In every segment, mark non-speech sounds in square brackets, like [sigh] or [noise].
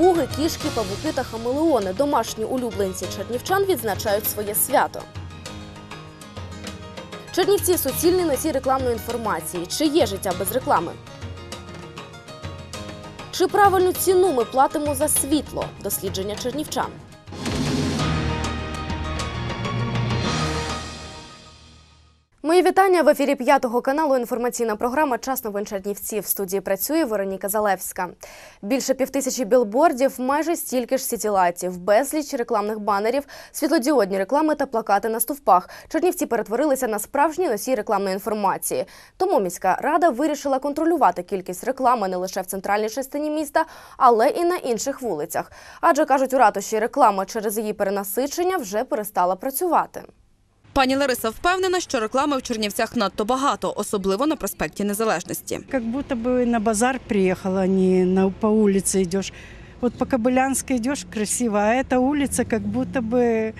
Папуги, кішки, павуки та хамелеони, домашні улюбленці чернівчан відзначають своє свято. Чернівці суцільний носій рекламної інформації. Чи є життя без реклами? Чи правильну ціну ми платимо за світло? Дослідження чернівчан. Мої вітання в ефірі п'ятого каналу. Інформаційна програма Час новин Чернівці. В студії працює Вероніка Залевська. Більше півтисячі білбордів, майже стільки ж сітілайтів, безліч рекламних банерів, світлодіодні реклами та плакати на стовпах. Чернівці перетворилися на справжній носій рекламної інформації. Тому міська рада вирішила контролювати кількість реклами не лише в центральній частині міста, але і на інших вулицях. Адже кажуть, у ратуші реклама через її перенасичення вже перестала працювати. Пані Лариса впевнена, що реклами в Чернівцях надто багато, особливо на проспекті Незалежності. Как будто бы на базар приехала, а не на, по улице идешь. Вот по Кобылянской идешь красиво, а эта улица как будто бы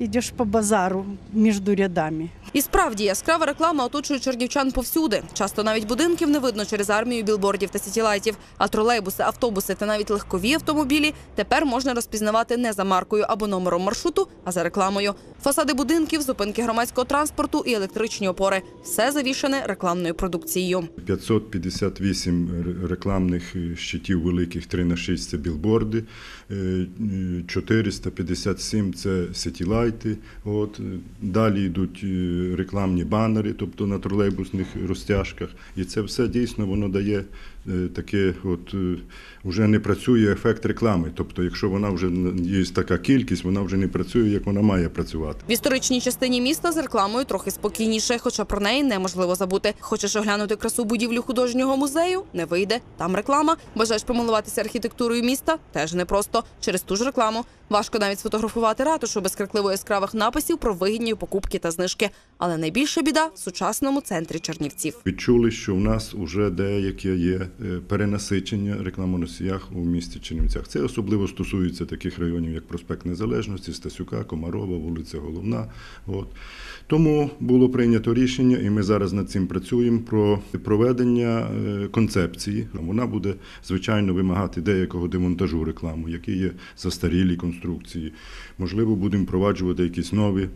идешь по базару между рядами. І справді яскрава реклама оточує чернівчан повсюди. Часто навіть будинків не видно через армію білбордів та сітілайтів. А тролейбуси, автобуси та навіть легкові автомобілі тепер можна розпізнавати не за маркою або номером маршруту, а за рекламою. Фасади будинків, зупинки громадського транспорту і електричні опори все завішане рекламною продукцією. 558 ре- рекламних щитів великих 3 на 6 – це білборди, е, е, 457 – це сетілайти. От. Далі йдуть е, рекламні банери, тобто на тролейбусних розтяжках. І це все дійсно воно дає таке, от е, вже не працює ефект реклами. Тобто, якщо вона вже є така кількість, вона вже не працює, як вона має працювати. В історичній частині міста з рекламою трохи спокійніше, хоча про неї неможливо забути. Хочеш оглянути красу будівлю художнього музею? Не вийде. Там реклама. Бажаєш помилуватися архітектурою міста? Теж непросто. Через ту ж рекламу. Важко навіть сфотографувати ратушу без крикливо яскравих написів про вигідні покупки та знижки. Але найбільша біда в сучасному центрі Чернівців. Відчули, що в нас вже деяке є е, перенасичення рекламоносіях у місті Чернівцях. Це особливо стосується таких районів, як Проспект Незалежності, Стасюка, Комарова, вулиця Головна. От. Тому було прийнято рішення, і ми зараз над цим працюємо про проведення е, концепції. Вона буде звичайно вимагати деякого демонтажу реклами, які є застарілі конструкції. Можливо, будемо впроваджувати якісь нові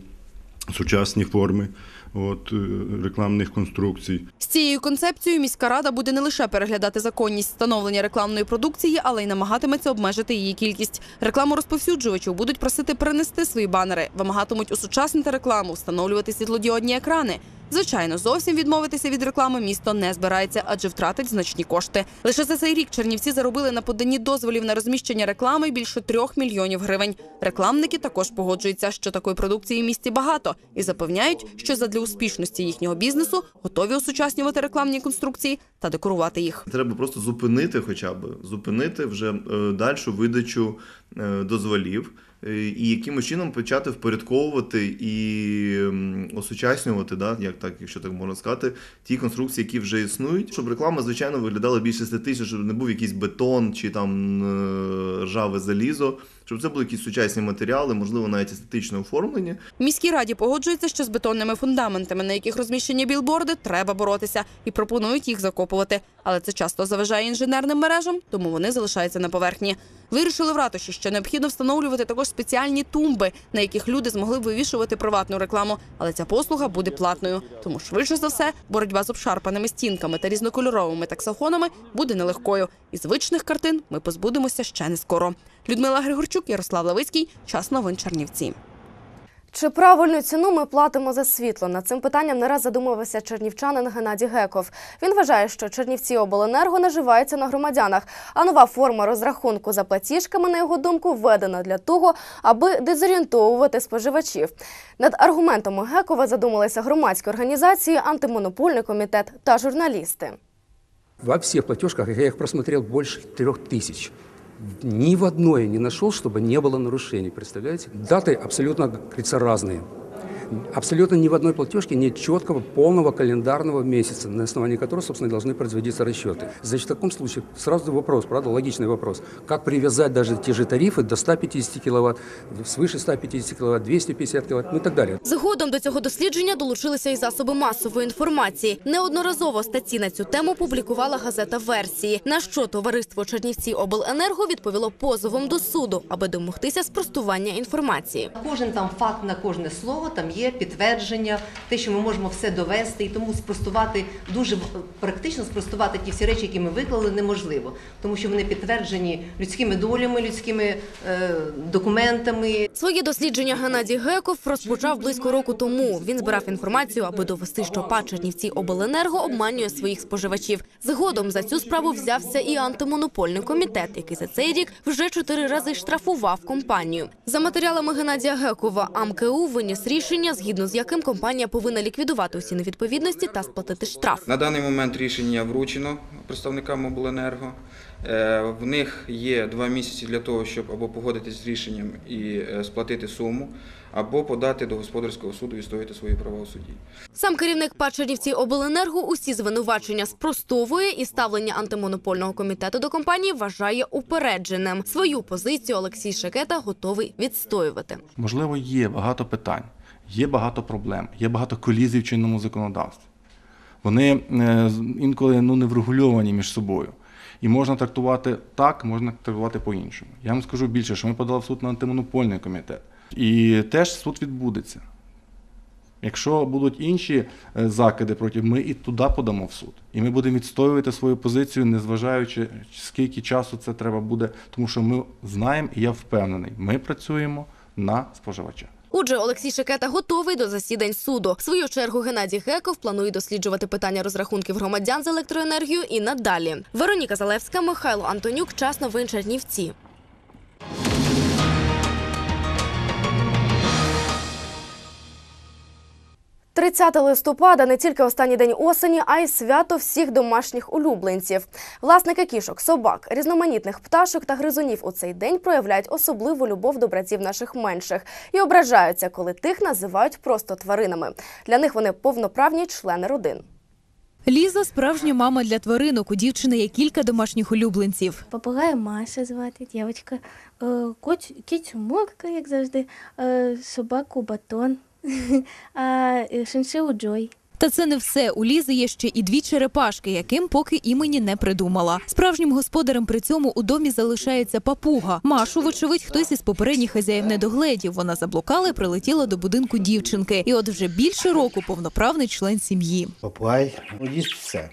сучасні форми от, е, рекламних конструкцій. З цією концепцією міська рада буде не лише переглядати законність встановлення рекламної продукції, але й намагатиметься обмежити її кількість. Рекламу розповсюджувачів будуть просити перенести свої банери, вимагатимуть усучаснити рекламу, встановлювати світлодіодні екрани. Звичайно, зовсім відмовитися від реклами місто не збирається, адже втратить значні кошти. Лише за цей рік Чернівці заробили на поданні дозволів на розміщення реклами більше трьох мільйонів гривень. Рекламники також погоджуються, що такої продукції в місті багато, і запевняють, що задля успішності їхнього бізнесу готові осучаснювати рекламні конструкції та декорувати їх. Треба просто зупинити, хоча б зупинити вже е, дальшу видачу е, дозволів і якимось чином почати впорядковувати і осучаснювати, да, як так, якщо так можна сказати, ті конструкції, які вже існують, щоб реклама, звичайно, виглядала більш естетично, щоб не був якийсь бетон чи там е, ржаве залізо, щоб це були якісь сучасні матеріали, можливо, навіть естетично оформлені. В міській раді погоджуються, що з бетонними фундаментами, на яких розміщені білборди, треба боротися і пропонують їх закопувати. Але це часто заважає інженерним мережам, тому вони залишаються на поверхні. Вирішили в ратуші, що необхідно встановлювати також спеціальні тумби, на яких люди змогли вивішувати приватну рекламу. Але ця послуга буде платною. Тому швидше за все боротьба з обшарпаними стінками та різнокольоровими таксофонами буде нелегкою. І звичних картин ми позбудемося ще не скоро. Людмила Григорчук, Ярослав Левицький. Час новин Чернівці. Чи правильну ціну ми платимо за світло? Над цим питанням не раз задумувався чернівчанин Геннадій Геков. Він вважає, що Чернівці обленерго наживається на громадянах, а нова форма розрахунку за платіжками, на його думку, введена для того, аби дезорієнтовувати споживачів. Над аргументами Гекова задумалися громадські організації, антимонопольний комітет та журналісти. Во всех платежках, я их просмотрел больше трех тысяч Ни в одной не нашел, чтобы не было нарушений. Представляете? Даты абсолютно, как говорится, разные. Абсолютно ни в одной платежке нет четкого полного календарного месяца, на основании которого, собственно, и должны производиться расчеты. Значит, в таком случае сразу вопрос, правда, логичный вопрос. Как привязать даже те же тарифы до 150 киловатт, свыше 150 киловатт, 250 киловатт, ну и так далее. Згодом до цього дослідження долучилися і засоби масової інформації. Неодноразово статті на цю тему публікувала газета «Версії», на що товариство Чернівці обленерго відповіло позовом до суду, аби домогтися спростування інформації. Кожен там факт на кожне слово там є підтвердження, те, що ми можемо все довести, і тому спростувати дуже практично спростувати ті всі речі, які ми виклали, неможливо, тому що вони підтверджені людськими долями, людськими е, документами. Своє дослідження Геннадій Геков розпочав близько року тому. Він збирав інформацію, аби довести, що ПАД Чернівці обленерго обманює своїх споживачів. Згодом за цю справу взявся і антимонопольний комітет, який за цей рік вже чотири рази штрафував компанію. За матеріалами Геннадія Гекова АМКУ виніс рішення, згідно з яким компанія повинна ліквідувати усі невідповідності та сплатити штраф. На даний момент рішення вручено представникам обленерго. Е, В них є два місяці для того, щоб або погодитись з рішенням і е, сплатити суму, або подати до господарського суду і відстояти свої права у суді. Сам керівник ПАД Чернівці обленерго усі звинувачення спростовує і ставлення антимонопольного комітету до компанії вважає упередженим. Свою позицію Олексій Шекета готовий відстоювати. Можливо, є багато питань, є багато проблем, є багато колізій в чинному законодавстві. Вони е, інколи ну, не врегульовані між собою. І можна трактувати так, можна трактувати по-іншому. Я вам скажу більше, що ми подали в суд на антимонопольний комітет. І теж суд відбудеться. Якщо будуть інші е, закиди проти, ми і туди подамо в суд. І ми будемо відстоювати свою позицію, незважаючи, скільки часу це треба буде, тому що ми знаємо, і я впевнений, ми працюємо на споживача. Отже, Олексій Шекета готовий до засідань суду. В свою чергу Геннадій Геков планує досліджувати питання розрахунків громадян з електроенергію і надалі. Вероніка Залевська, Михайло Антонюк. Час новин Чернівці. 30 листопада не тільки останній день осені, а й свято всіх домашніх улюбленців. Власники кішок, собак, різноманітних пташок та гризунів у цей день проявляють особливу любов до братів наших менших і ображаються, коли тих називають просто тваринами. Для них вони повноправні члени родин. Ліза справжня мама для тваринок. У дівчини є кілька домашніх улюбленців. Попугая Маша звати, дівчинка, е, коч, кицю Морка, як завжди, е, собаку Батон, [laughs] а е, шиншилу Джой. Та це не все. У Лізи є ще і дві черепашки, яким поки імені не придумала. Справжнім господарем при цьому у домі залишається папуга. Машу, вочевидь, хтось із попередніх хазяїв не догледів. Вона заблукала і прилетіла до будинку дівчинки. І от вже більше року повноправний член сім'ї. Папугай ну, їсть все.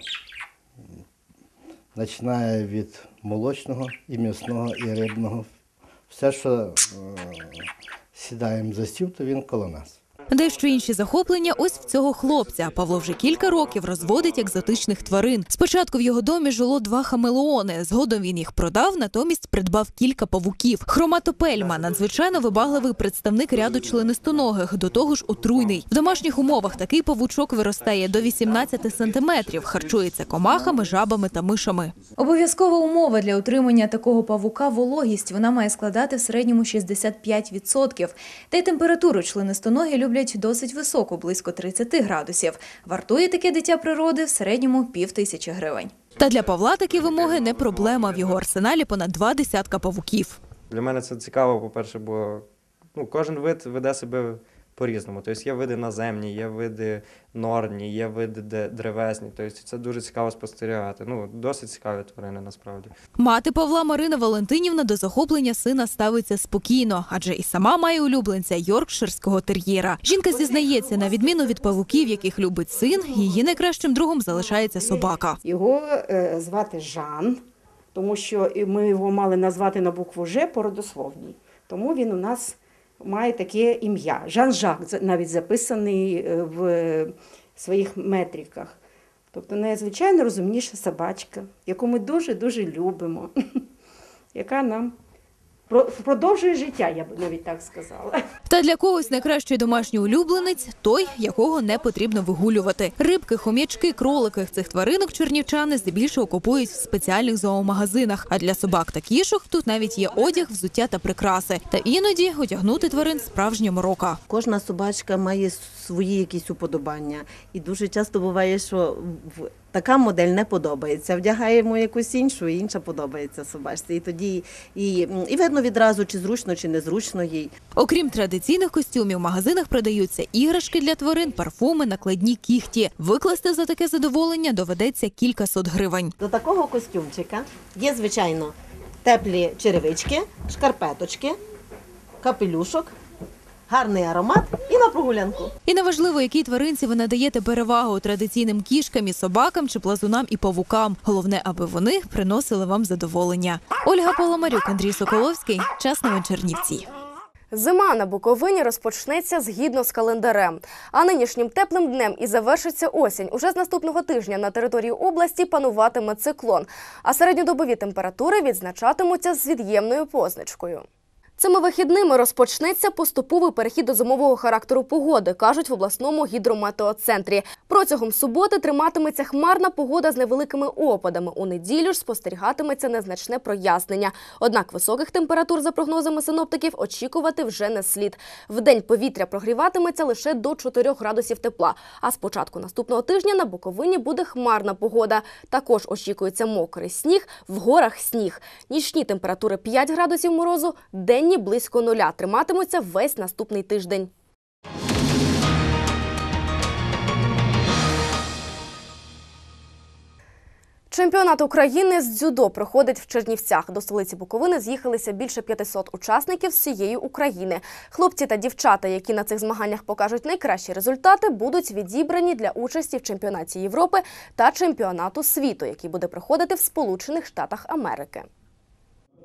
Починає від молочного, і м'ясного, і рибного. Все, що е, сідаємо за стіл, то він коло нас. Дещо інші захоплення ось в цього хлопця. Павло вже кілька років розводить екзотичних тварин. Спочатку в його домі жило два хамелеони. Згодом він їх продав, натомість придбав кілька павуків. Хроматопельма надзвичайно вибагливий представник ряду членистоногих, до того ж отруйний. В домашніх умовах такий павучок виростає до 18 сантиметрів, харчується комахами, жабами та мишами. Обов'язкова умова для утримання такого павука – вологість. Вона має складати в середньому 65%. Та й температуру членистоногі люблять досить високу, близько 30 градусів. Вартує таке дитя природи в середньому пів тисячі гривень. Та для Павла такі вимоги не проблема. В його арсеналі понад два десятка павуків. Для мене це цікаво, по-перше, бо ну, кожен вид веде себе по-різному. Тобто є види наземні, є види норні, є види древесні. Тобто це дуже цікаво спостерігати. Ну, досить цікаві тварини насправді. Мати Павла Марина Валентинівна до захоплення сина ставиться спокійно, адже і сама має улюбленця йоркширського тер'єра. Жінка зізнається, на відміну від павуків, яких любить син, її найкращим другом залишається собака. Його е, звати Жан, тому що ми його мали назвати на букву Ж по родословній. Тому він у нас має таке ім'я. Жан-Жак навіть записаний е, в своїх метриках. Тобто найзвичайно розумніша собачка, яку ми дуже-дуже любимо, [laughs] яка нам продовжує життя, я б навіть так сказала. Та для когось найкращий домашній улюбленець той, якого не потрібно вигулювати. Рибки, хом'ячки, кролики цих тваринок чернівчани здебільшого купують в спеціальних зоомагазинах. А для собак та кішок тут навіть є одяг, взуття та прикраси. Та іноді одягнути тварин справжня морока. Кожна собачка має свої якісь уподобання. І дуже часто буває, що в- така модель не подобається. Вдягаємо якусь іншу, і інша подобається собачці. І тоді і, і видно відразу, чи зручно, чи незручно їй. Окрім традиційних костюмів, в магазинах продаються іграшки для тварин, парфуми, накладні кіхті. Викласти за таке задоволення доведеться кількасот гривень. До такого костюмчика є, звичайно, теплі черевички, шкарпеточки, капелюшок, гарний аромат і на прогулянку. І неважливо, якій тваринці ви надаєте перевагу традиційним кішкам і собакам чи плазунам і павукам. Головне, аби вони приносили вам задоволення. Ольга Поломарюк, Андрій Соколовський. Час новин Чернівці. Зима на Буковині розпочнеться згідно з календарем. А нинішнім теплим днем і завершиться осінь. Уже з наступного тижня на території області пануватиме циклон, а середньодобові температури відзначатимуться з від'ємною позначкою. Цими вихідними розпочнеться поступовий перехід до зимового характеру погоди, кажуть в обласному гідрометеоцентрі. Протягом суботи триматиметься хмарна погода з невеликими опадами. У неділю ж спостерігатиметься незначне прояснення. Однак високих температур, за прогнозами синоптиків, очікувати вже не слід. Вдень повітря прогріватиметься лише до 4 градусів тепла. А з початку наступного тижня на Буковині буде хмарна погода. Також очікується мокрий сніг, в горах сніг. Нічні температури 5 градусів морозу, денні близько нуля. Триматимуться весь наступний тиждень. Чемпіонат України з дзюдо проходить в Чернівцях. До столиці Буковини з'їхалися більше 500 учасників з всієї України. Хлопці та дівчата, які на цих змаганнях покажуть найкращі результати, будуть відібрані для участі в чемпіонаті Європи та чемпіонату світу, який буде проходити в Сполучених Штатах Америки.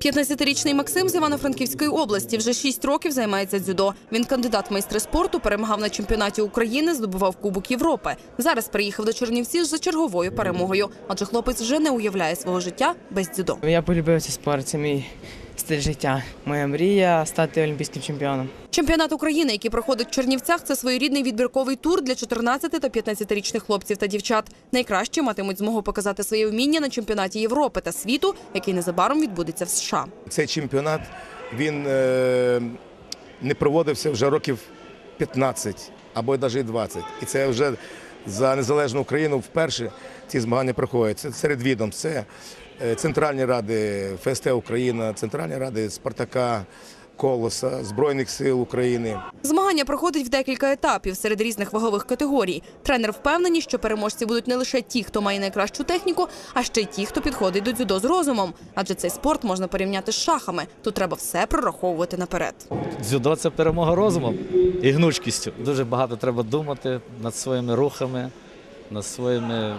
15-річний Максим з Івано-Франківської області вже 6 років займається дзюдо. Він кандидат майстри спорту, перемагав на чемпіонаті України, здобував Кубок Європи. Зараз приїхав до Чернівців за черговою перемогою. Адже хлопець вже не уявляє свого життя без дзюдо. Я полюбив цей спорт, це мій стиль життя. Моя мрія стати олімпійським чемпіоном. Чемпіонат України, який проходить в Чернівцях, це своєрідний відбірковий тур для 14 та 15-річних хлопців та дівчат. Найкраще матимуть змогу показати своє вміння на чемпіонаті Європи та світу, який незабаром відбудеться в США. Цей чемпіонат він е, не проводився вже років 15 або навіть 20. І це вже за незалежну Україну вперше ці змагання проходять. Це серед відом. Це е, Центральні ради ФСТ Україна, Центральні ради Спартака, Колоса, Збройних сил України. Змагання проходить в декілька етапів серед різних вагових категорій. Тренер впевнені, що переможці будуть не лише ті, хто має найкращу техніку, а ще й ті, хто підходить до дзюдо з розумом. Адже цей спорт можна порівняти з шахами. Тут треба все прораховувати наперед. Дзюдо це перемога розумом і гнучкістю. Дуже багато треба думати над своїми рухами, над своїми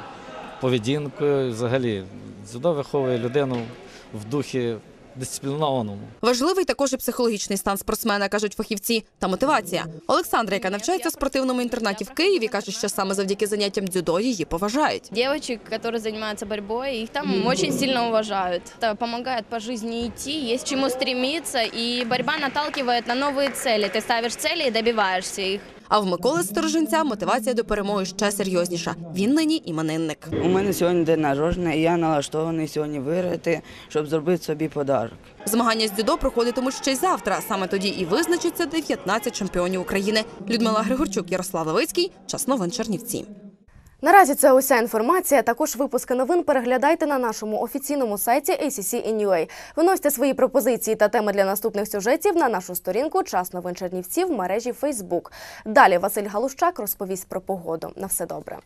поведінкою. Взагалі, дзюдо виховує людину в духі дисциплінованому. Важливий також і психологічний стан спортсмена, кажуть фахівці, та мотивація. Олександра, яка навчається в спортивному інтернаті в Києві, каже, що саме завдяки заняттям дзюдо її поважають. Девочек, которые занимаются борьбой, их там очень сильно уважают. Это помогает по жизни идти, есть к чему стремиться, и борьба наталкивает на новые цели. Ты ставишь цели и добиваешься их. А в Миколи Сторожинця мотивація до перемоги ще серйозніша. Він нині іменинник. У мене сьогодні день народження, і я налаштований сьогодні виграти, щоб зробити собі подарок. Змагання з дзюдо проходитимуть ще й завтра. Саме тоді і визначиться 19 чемпіонів України. Людмила Григорчук, Ярослав Левицький. Час новин Чернівці. Наразі це уся інформація. Також випуски новин переглядайте на нашому офіційному сайті ACC.NUA. Виносьте свої пропозиції та теми для наступних сюжетів на нашу сторінку Час новин Чернівців в мережі Facebook. Далі Василь Галущак розповість про погоду. На все добре.